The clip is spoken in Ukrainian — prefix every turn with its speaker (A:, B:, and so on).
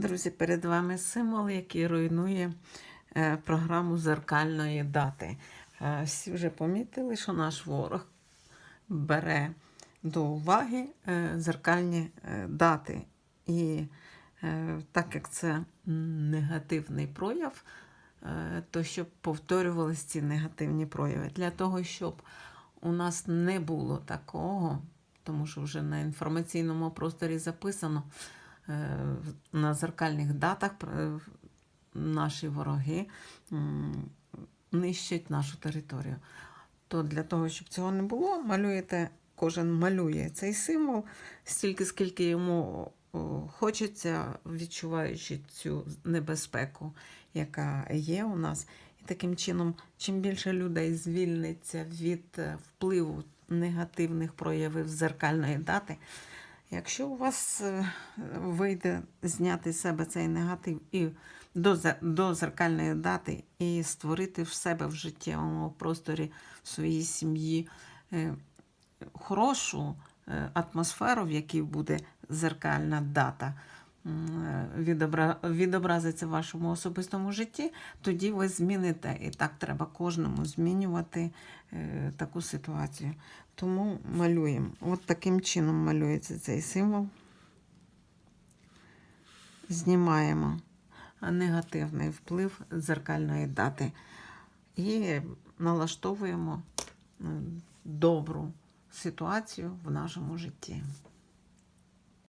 A: Друзі, перед вами символ, який руйнує е, програму зеркальної дати. Е, Всі вже помітили, що наш ворог бере до уваги е, зеркальні дати. І так як це негативний прояв, то щоб повторювалися ці негативні прояви. Для того, щоб у нас не було такого, тому що вже на інформаційному просторі записано на зеркальних датах е, наші вороги нищать нашу територію. То для того, щоб цього не було, малюєте, кожен малює цей символ стільки, скільки йому хочеться, відчуваючи цю небезпеку, яка є у нас. І таким чином, чим більше людей звільниться від е, впливу негативних проявів зеркальної дати, якщо у вас е, вийде зняти з себе цей негатив і до, до зеркальної дати і створити в себе в життєвому просторі в своїй сім'ї е, хорошу е, атмосферу, в якій буде зеркальна дата, відобразиться в вашому особистому житті, тоді ви зміните. І так треба кожному змінювати е, таку ситуацію. Тому малюємо. От таким чином малюється цей символ. Знімаємо негативний вплив зеркальної дати і налаштовуємо добру ситуацію в нашому житті.